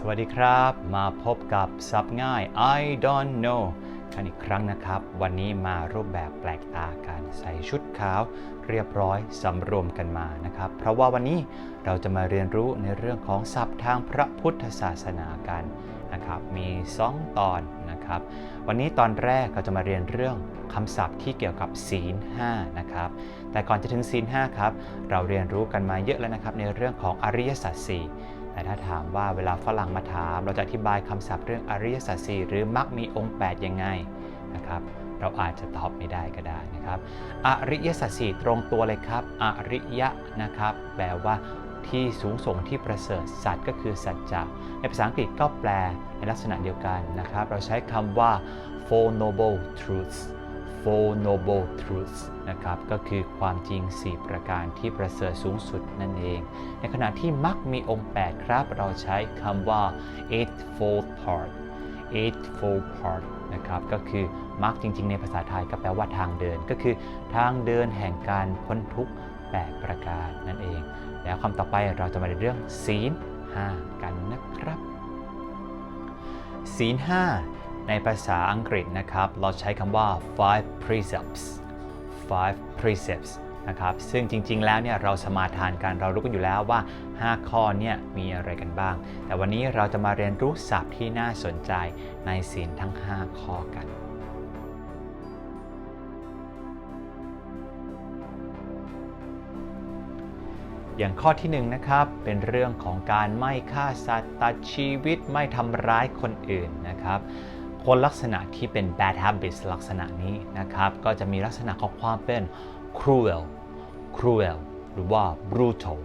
สวัสดีครับ มาพบกับซับง่าย I don't know กันอีกครั้งนะครับ วันนี้มารูปแบบแปลกตากันใส่ชุดขาว เรียบร้อยสำรวมกันมานะครับ เพราะว่าวันนี้เราจะมาเรียนรู้ในเรื่องของศัพท์ทางพระพุทธศาสนากันนะครับ มี 2 ตอนนะครับ วันนี้ตอนแรกเราจะมาเรียนเรื่องคำศัพท์ที่เกี่ยวกับศีล5นะครับ แต่ก่อนจะถึงศีล5ครับ เราเรียนรู้กันมาเยอะแล้วนะครับในเรื่องของอริยสัจสี่ แต่ถ้าถามว่าเวลาฝรั่งมาถาม เราจะอธิบายคำศัพท์เรื่องอริยสัจสี่หรือมรรคมีองค์ 8 ยังไงนะครับเราอาจจะตอบไม่ได้ก็ได้นะครับ อริยสัจสี่ตรงตัวเลยครับ อริยะนะครับ แปลว่าที่สูงส่งที่ประเสริฐสัจก็คือสัจจะในภาษาอังกฤษก็แปลในลักษณะเดียวกันนะครับ เราใช้คำว่า four noble truths four noble truths นะครับก็คือความจริง 4 ประการที่ประเสริฐสูงสุดนั่นเอง ในขณะที่มรรคมีองค์ 8 ครับ เราใช้คำว่า eightfold part eightfold part นะครับก็คือมรรคจริง ๆ ในภาษาไทยก็แปลว่าทางเดิน ก็คือทางเดินแห่งการพ้นทุกข์ 8 ประการนั่นเอง แล้วคำต่อไปเราจะมาในเรื่องศีล5กันนะครับศีล5 ในภาษาอังกฤษนะครับ เราใช้คำว่า five precepts five precepts นะครับ ซึ่งจริง ๆ แล้วเนี่ยเราสมาทานกันเรารู้กันอยู่แล้วว่า 5 ข้อเนี่ยมีอะไรกันบ้าง แต่วันนี้เราจะมาเรียนรู้ศัพท์ที่น่าสนใจในศีลทั้ง 5 ข้อกันอย่างข้อที่1นงนะครับ เป็นเรื่องของการไม่ฆ่าสัตว์ตัดชีวิตไม่ทำร้ายคนอื่นนะครับ คนลักษณะที่เป็น bad habits ลักษณะนี้นะครับ ก็จะมีลักษณะของความเป็น cruel cruel หรือว่า brutal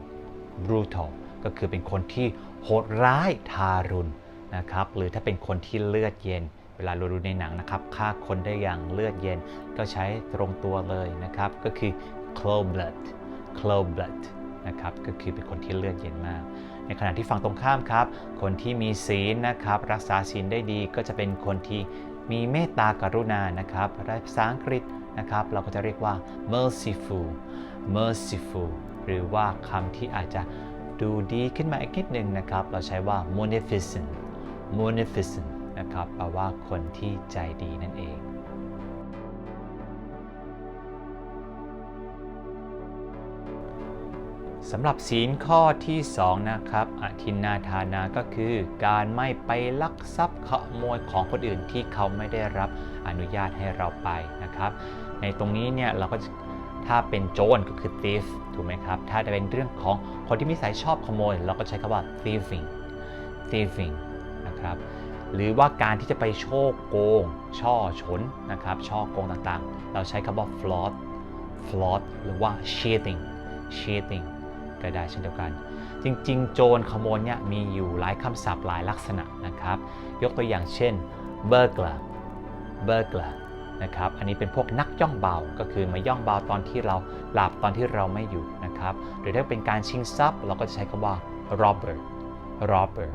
brutal ก็คือเป็นคนที่โหดร้ายทารุณนะครับ หรือถ้าเป็นคนที่เลือดเย็น เวลาเราดูในหนังนะครับฆ่าคนได้อย่างเลือดเย็น ก็ใช้ตรงตัวเลยนะครับ ก็คือ cold blood cold blood นะครับ ก็คือเป็นคนที่เลือดเย็นมาก ในขณะที่ฝั่งตรงข้ามครับ คนที่มีศีลนะครับ รักษาศีลได้ดีก็จะเป็นคนที่มีเมตตากรุณานะครับภาษาอังกฤษนะครับ เราก็จะเรียกว่า merciful merciful หรือว่าคำที่อาจจะดูดีขึ้นมาอีกนิดนึงนะครับ เราใช้ว่า munificent munificent นะครับแปลว่าคนที่ใจดีนั่นเอง สำหรับศีลข้อที่ 2 นะครับอทินนาทานาก็คือ การไม่ไปลักทรัพย์ขโมยของคนอื่นที่เขาไม่ได้รับอนุญาตให้เราไปนะครับ ในตรงนี้เนี่ยเราก็ถ้าเป็นโจรก็คือ thief ถูกไหมครับ ถ้าจะเป็นเรื่องของคนที่มีสายชอบขโมย เราก็ใช้คำว่า thieving thieving นะครับ หรือว่าการที่จะไปโชคโกง ช่อฉนนะครับ ช่อโกงต่างๆ เราใช้คำว่า fraud fraud หรือว่า cheating cheating ก็ได้เช่นเดียวกัน จริง ๆ โจรขโมยเนี่ยมีอยู่หลายคำศัพท์หลายลักษณะนะครับ ยกตัวอย่างเช่น burglar burglar นะครับ อันนี้เป็นพวกนักย่องเบา ก็คือมาย่องเบาตอนที่เราหลับตอนที่เราไม่อยู่นะครับ หรือถ้าเป็นการชิงทรัพย์ เราก็จะใช้คำว่า robber robber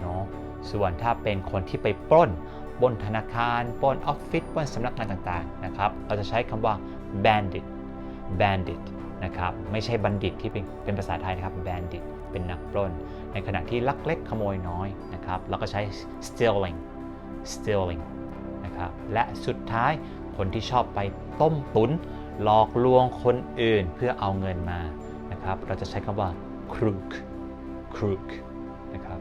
เนาะ ส่วนถ้าเป็นคนที่ไปปล้นบนธนาคารปล้นออฟฟิศปล้นสำนักงานต่างๆ นะครับ เราจะใช้คำว่า bandit bandit นะครับไม่ใช่บัณฑิตที่เป็นเป็นภาษาไทยนะครับ bandit เป็นนักปล้น ในขณะที่ลักเล็กขโมยน้อยนะครับเราก็ใช้ stealing stealing นะครับและสุดท้ายคนที่ชอบไปต้มตุน หลอกลวงคนอื่นเพื่อเอาเงินมานะครับเราจะใช้คำว่า crook crook นะครับ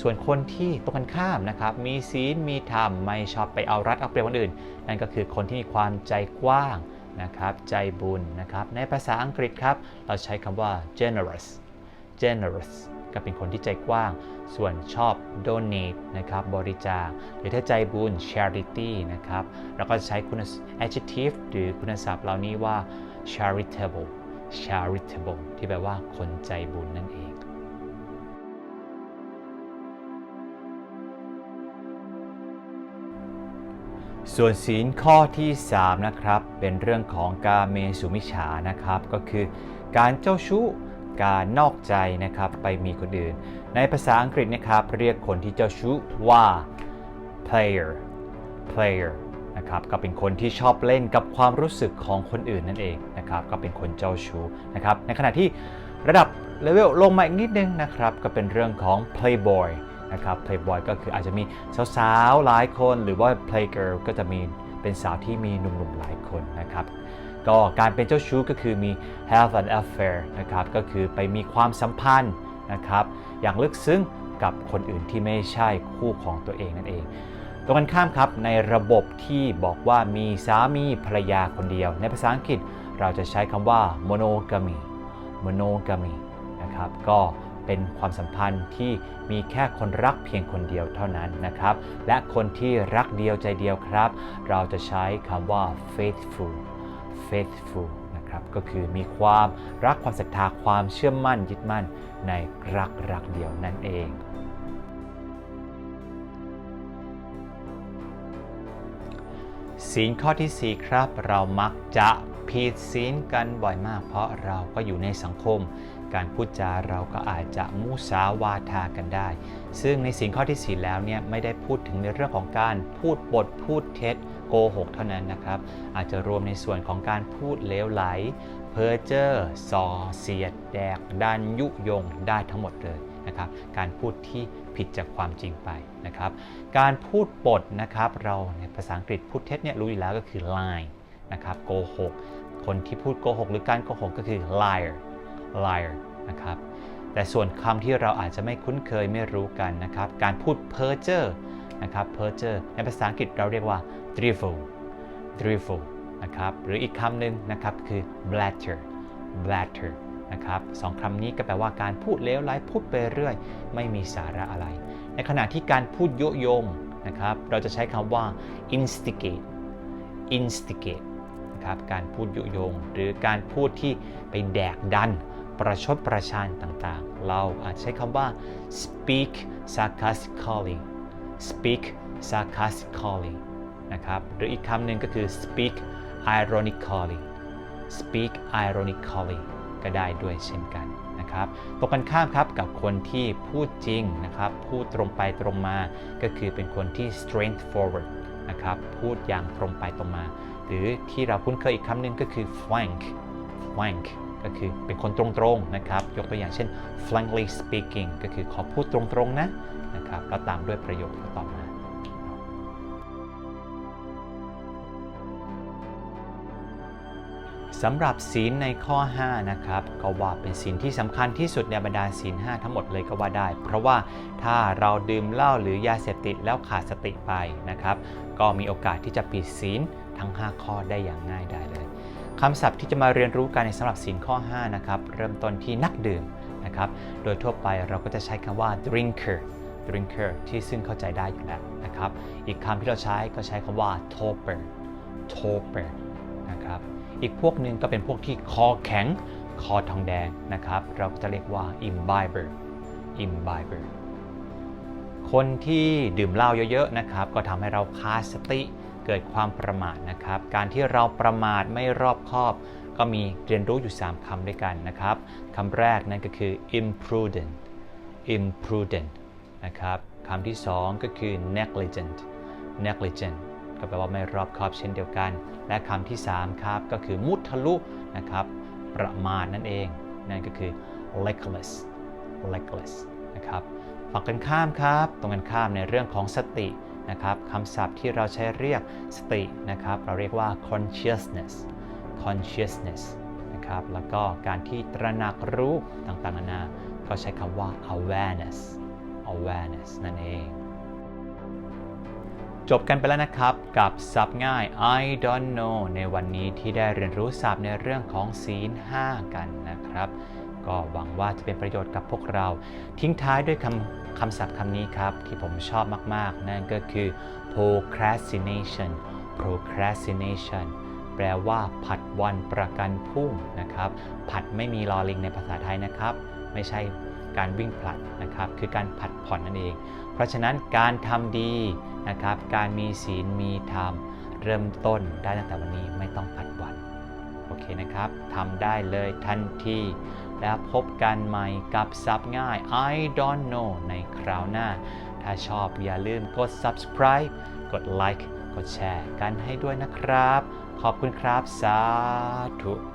ส่วนคนที่ตรงกันข้ามนะครับ มีศีลมีธรรมไม่ชอบไปเอารัดเอาเปรียบคนอื่น นั่นก็คือคนที่มีความใจกว้าง นะครับใจบุญนะครับในภาษาอังกฤษครับเราใช้คำว่า generous generous ก็เป็นคนที่ใจกว้าง ส่วนชอบ donate นะครับบริจาคหรือถ้าใจบุญ charity นะครับเราก็ใช้คุณ adjective หรือคุณศัพท์เหล่านี้ว่า charitable charitable ที่แปลว่าคนใจบุญนั่นเอง ส่วนศีลข้อที่ 3 นะครับ เป็นเรื่องของกาเมสุมิชานะครับ ก็คือการเจ้าชู้การนอกใจนะครับไปมีคนอื่น ในภาษาอังกฤษนะครับ เรียกคนที่เจ้าชู้ว่า player player นะครับก็เป็นคนที่ชอบเล่นกับความรู้สึกของคนอื่นนั่นเองนะครับ ก็เป็นคนเจ้าชู้นะครับในขณะที่ระดับเลเวลลงมาอีกนิดนึงนะครับ ก็เป็นเรื่องของ playboy นะครับ playboy ก็คืออาจจะมีสาวๆหลายคน หรือว่า playgirl ก็จะมีเป็นสาวที่มีหนุ่มๆหลายคนนะครับก็การเป็นเจ้าชู้ก็คือมี have an affair นะครับก็คือไปมีความสัมพันธ์นะครับอย่างลึกซึ้งกับคนอื่นที่ไม่ใช่คู่ของตัวเองนั่นเอง ตรงกันข้ามครับในระบบที่บอกว่ามีสามีภรรยาคนเดียว ในภาษาอังกฤษเราจะใช้คำว่า monogamy monogamy นะครับก็ เป็นความสัมพันธ์ที่มีแค่คนรักเพียงคนเดียวเท่านั้นนะครับ และคนที่รักเดียวใจเดียวครับ เราจะใช้คำว่า faithful faithful นะครับก็คือมีความรักความศรัทธาความเชื่อมั่นยึดมั่นในรักรักเดียวนั่นเองศีลข้อที่ 4 ครับ เรามักจะผิดศีลกันบ่อยมาก เพราะเราก็อยู่ในสังคม การพูดจาเราก็อาจจะมุสาวาทากันได้ ซึ่งในศีลข้อที่ 4 แล้วเนี่ยไม่ได้พูดถึงในเรื่องของการพูดบทพูดเท็จโกหกเท่านั้นนะครับ อาจจะรวมในส่วนของการพูดเลวไหล เพ้อเจ้อส่อเสียด แดกดันยุยงได้ทั้งหมดเลยนะครับการพูดที่ผิดจากความจริงไปนะครับ การพูดปดนะครับเราในภาษาอังกฤษพูดเท็จเนี่ยรู้อยู่แล้วก็คือ lie นะครับโกหกคนที่พูดโกหกหรือการโกหกก็คือ liar liar นะครับแต่ส่วนคำที่เราอาจจะไม่คุ้นเคยไม่รู้กันนะครับ การพูดเพ้อเจ้อนะครับเพ้อเจ้อในภาษาอังกฤษเราเรียกว่า drivel drivel นะครับหรืออีกคำหนึ่งนะครับคือ blatter blatter นะครับสองคำนี้ก็แปลว่าการพูดเลวร้ายพูดไปเรื่อย ไม่มีสาระอะไร ในขณะที่การพูดยุยงนะครับเราจะใช้คำว่า instigate instigate นะครับการพูดยุยง หรือการพูดที่ไปแดกดัน ประชดประชันต่างๆ เราอาจใช้คำว่า speak sarcastically speak sarcastically นะครับ หรืออีกคำหนึ่งก็คือ speak ironically speak ironically ก็ได้ด้วยเช่นกันนะครับ ตรงกันข้ามครับกับคนที่พูดจริงนะครับ พูดตรงไปตรงมา ก็คือเป็นคนที่ straightforward นะครับ พูดอย่างตรงไปตรงมา หรือที่เราคุ้นเคยอีกคำหนึ่งก็คือ frank frank ก็คือเป็นคนตรงๆนะครับ ยกตัวอย่างเช่น frankly speaking ก็คือขอพูดตรงๆนะนะครับแล้วตามด้วยประโยคต่อมา สำหรับศีลในข้อ 5 นะครับ ก็ว่าเป็นศีลที่สำคัญที่สุดในบรรดาศีล 5 ทั้งหมดเลยก็ว่าได้ เพราะว่าถ้าเราดื่มเหล้าหรือยาเสพติดแล้วขาดสติไปนะครับ ก็มีโอกาสที่จะผิดศีลทั้ง 5 ข้อได้อย่างง่ายได้เลย คำศัพท์ที่จะมาเรียนรู้กันในสำหรับศีลข้อ 5 นะครับ เริ่มต้นที่นักดื่มนะครับ โดยทั่วไปเราก็จะใช้คำว่า drinker drinker ที่ซึ่งเข้าใจได้อยู่แล้วนะครับ อีกคำที่เราใช้ก็ใช้คำว่า toper toper นะครับ อีกพวกหนึ่งก็เป็นพวกที่คอแข็ง คอทองแดงนะครับ เราก็จะเรียกว่า imbiber imbiber คนที่ดื่มเหล้าเยอะๆนะครับ ก็ทำให้เราขาดสติ เกิดความประมาทนะครับ การที่เราประมาทไม่รอบคอบ ก็มีเรียนรู้อยู่ 3คำด้วยกันนะครับคำแรกนั่นก็คือ imprudent imprudent นะครับคำที่ 2 ก็คือ negligent negligent ก็แปลว่าไม่รอบคอบเช่นเดียวกัน และคำที่ 3 ครับ ก็คือมุทะลุนะครับ ประมาทนั่นเอง นั่นก็คือ reckless reckless นะครับฝั่งกันข้ามครับ ตรงกันข้ามในเรื่องของสติ นะครับคำศัพท์ที่เราใช้เรียกสตินะครับ เราเรียกว่า consciousness consciousness นะครับ แล้วก็การที่ตระหนักรู้ต่างๆนานาก็ใช้คำว่า awareness awareness นั่นเอง จบกันไปแล้วนะครับกับศัพท์ง่าย I don't know ในวันนี้ที่ได้เรียนรู้ศัพท์ในเรื่องของศีล 5 กันนะครับ ก็หวังว่าจะเป็นประโยชน์กับพวกเรา ทิ้งท้ายด้วยคำคำศัพท์คำนี้ครับ ที่ผมชอบมาก ๆ นั่นก็คือ procrastination procrastination แปลว่า ผัดวันประกันพรุ่งนะครับ ผัดไม่มีลอลิงในภาษาไทยนะครับ ไม่ใช่การวิ่งผลัดนะครับ คือการผัดผ่อนนั่นเอง เพราะฉะนั้นการทำดีนะครับ การมีศีลมีธรรมเริ่มต้นได้ตั้งแต่วันนี้ไม่ต้องผัดวัน โอเคนะครับทำได้เลยทันที แล้วพบกันใหม่กับซับง่าย I don't know ในคราวหน้า ถ้าชอบอย่าลืมกด subscribe กด like กดแชร์กันให้ด้วยนะครับ ขอบคุณครับ สาธุ